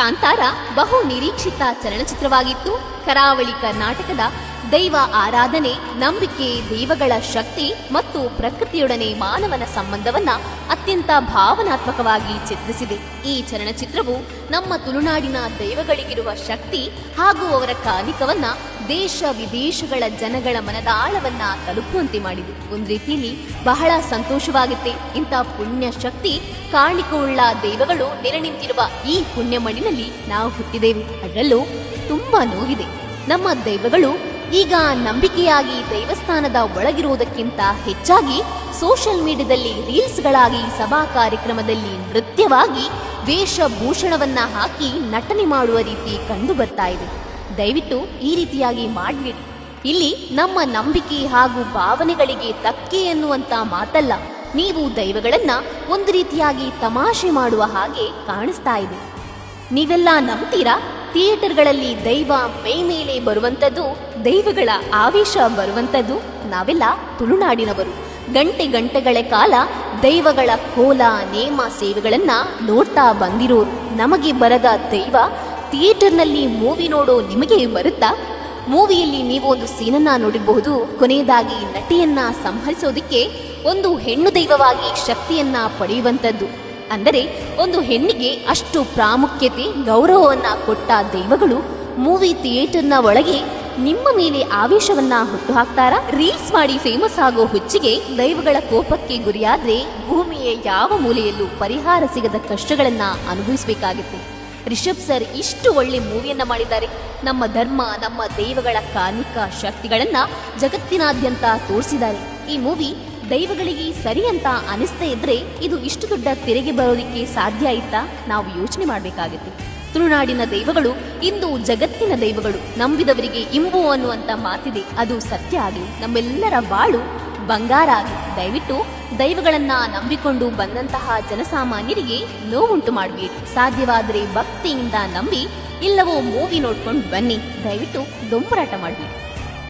ಕಾಂತಾರ ಬಹು ನಿರೀಕ್ಷಿತ ಚಲನಚಿತ್ರವಾಗಿತ್ತು. ಕರಾವಳಿ ಕರ್ನಾಟಕದ ದೈವ ಆರಾಧನೆ, ನಂಬಿಕೆ, ದೈವಗಳ ಶಕ್ತಿ ಮತ್ತು ಪ್ರಕೃತಿಯೊಡನೆ ಮಾನವನ ಸಂಬಂಧವನ್ನ ಅತ್ಯಂತ ಭಾವನಾತ್ಮಕವಾಗಿ ಚಿತ್ರಿಸಿದೆ. ಈ ಚಲನಚಿತ್ರವು ನಮ್ಮ ತುಳುನಾಡಿನ ದೈವಗಳಿಗಿರುವ ಶಕ್ತಿ ಹಾಗೂ ಅವರ ಕಾಲಿಕವನ್ನ ದೇಶ ವಿದೇಶಗಳ ಜನಗಳ ಮನದಾಳವನ್ನ ತಲುಪುವಂತೆ ಮಾಡಿದೆ. ಒಂದು ರೀತಿಯಲ್ಲಿ ಬಹಳ ಸಂತೋಷವಾಗುತ್ತೆ. ಇಂಥ ಪುಣ್ಯ ಶಕ್ತಿ ಕಾಣಿಕೊಳ್ಳ ದೈವಗಳು ನೆರೆ ನಿಂತಿರುವ ಈ ಪುಣ್ಯ ಮಣ್ಣಿನಲ್ಲಿ ನಾವು ಹುಟ್ಟಿದ್ದೇವೆ. ಅದರಲ್ಲೂ ತುಂಬಾ ನೋವಿದೆ. ನಮ್ಮ ದೈವಗಳು ಈಗ ನಂಬಿಕೆಯಾಗಿ ದೈವಸ್ಥಾನದ ಒಳಗಿರುವುದಕ್ಕಿಂತ ಹೆಚ್ಚಾಗಿ ಸೋಷಿಯಲ್ ಮೀಡಿಯಾದಲ್ಲಿ ರೀಲ್ಸ್ಗಳಾಗಿ ಸಭಾ ಕಾರ್ಯಕ್ರಮದಲ್ಲಿ ನೃತ್ಯವಾಗಿ ವೇಷಭೂಷಣವನ್ನ ಹಾಕಿ ನಟನೆ ಮಾಡುವ ರೀತಿ ಕಂಡು ಬರ್ತಾ ಇದೆ. ದಯವಿಟ್ಟು ಈ ರೀತಿಯಾಗಿ ಮಾಡಬೇಡಿ. ಇಲ್ಲಿ ನಮ್ಮ ನಂಬಿಕೆ ಹಾಗೂ ಭಾವನೆಗಳಿಗೆ ತಕ್ಕೆ ಎನ್ನುವಂತ ಮಾತಲ್ಲ. ನೀವು ದೈವಗಳನ್ನ ಒಂದು ರೀತಿಯಾಗಿ ತಮಾಷೆ ಮಾಡುವ ಹಾಗೆ ಕಾಣಿಸ್ತಾ ಇದೆ. ನೀವೆಲ್ಲ ನಂಬ್ತೀರಾ? ಥಿಯೇಟರ್ಗಳಲ್ಲಿ ದೈವ ಮೈ ಮೇಲೆ ಬರುವಂಥದ್ದು ದೈವಗಳ ಆವೇಶ ಬರುವಂಥದ್ದು ನಾವೆಲ್ಲ ತುಳುನಾಡಿನವರು. ಗಂಟೆ ಗಂಟೆಗಳ ಕಾಲ ದೈವಗಳ ಕೋಲ, ನೇಮ ಸೇವೆಗಳನ್ನ ನೋಡ್ತಾ ಬಂದಿರೋರು. ನಮಗೆ ಬರದ ದೈವ ಥಿಯೇಟರ್ನಲ್ಲಿ ಮೂವಿ ನೋಡೋ ನಿಮಗೆ ಬರುತ್ತಾ? ಮೂವಿಯಲ್ಲಿ ನೀವು ಒಂದು ಸೀನನ್ನ ನೋಡಿರಬಹುದು. ಕೊನೆಯದಾಗಿ ನಟಿಯನ್ನ ಸಂಹರಿಸೋದಿಕ್ಕೆ ಒಂದು ಹೆಣ್ಣು ದೈವವಾಗಿ ಶಕ್ತಿಯನ್ನ ಪಡೆಯುವಂಥದ್ದು. ಅಂದರೆ, ಒಂದು ಹೆಣ್ಣಿಗೆ ಅಷ್ಟು ಪ್ರಾಮುಖ್ಯತೆ, ಗೌರವವನ್ನ ಕೊಟ್ಟ ದೈವಗಳು ಮೂವಿ ಥಿಯೇಟರ್ನ ಒಳಗೆ ನಿಮ್ಮ ಮೇಲೆ ಆವೇಶವನ್ನ ಹುಟ್ಟುಹಾಕ್ತಾರಾ? ರೀಲ್ಸ್ ಮಾಡಿ ಫೇಮಸ್ ಆಗೋ ಹುಚ್ಚಿಗೆ ದೈವಗಳ ಕೋಪಕ್ಕೆ ಗುರಿಯಾದ್ರೆ ಭೂಮಿಯ ಯಾವ ಮೂಲೆಯಲ್ಲೂ ಪರಿಹಾರ ಸಿಗದ ಕಷ್ಟಗಳನ್ನ ಅನುಭವಿಸಬೇಕಾಗುತ್ತೆ. ರಿಷಬ್ ಸರ್ ಇಷ್ಟು ಒಳ್ಳೆ ಮೂವಿಯನ್ನ ಮಾಡಿದ್ದಾರೆ. ನಮ್ಮ ಧರ್ಮ, ನಮ್ಮ ದೈವಗಳ ಕಾರ್ಮಿಕ ಶಕ್ತಿಗಳನ್ನ ಜಗತ್ತಿನಾದ್ಯಂತ ತೋರಿಸಿದ್ದಾರೆ. ಈ ಮೂವಿ ದೈವಗಳಿಗೆ ಸರಿ ಅಂತ ಅನಿಸ್ತಾ ಇದ್ರೆ ಇದು ಇಷ್ಟು ದೊಡ್ಡ ತೆರೆಗೆ ಬರೋದಿಕ್ಕೆ ಸಾಧ್ಯ ಆಯ್ತಾ? ನಾವು ಯೋಚನೆ ಮಾಡಬೇಕಾಗುತ್ತೆ. ತುಳುನಾಡಿನ ದೈವಗಳು ಇಂದು ಜಗತ್ತಿನ ದೈವಗಳು. ನಂಬಿದವರಿಗೆ ಇಂಬು ಅನ್ನುವಂತ ಮಾತಿದೆ. ಅದು ಸತ್ಯ ಆಗಲಿ. ನಮ್ಮೆಲ್ಲರ ಬಾಳು ಬಂಗಾರ ದಯವಿಟ್ಟು ದೈವಗಳನ್ನ ನಂಬಿಕೊಂಡು ಬಂದಂತಹ ಜನಸಾಮಾನ್ಯರಿಗೆ ನೋವುಂಟು ಮಾಡಬೇಡಿ. ಸಾಧ್ಯವಾದರೆ ಭಕ್ತಿಯಿಂದ ನಂಬಿ, ಇಲ್ಲವೋ ಮೂವಿ ನೋಡ್ಕೊಂಡು ಬನ್ನಿ. ದಯವಿಟ್ಟು ದೊಂಬರಾಟ ಮಾಡಬೇಡಿ.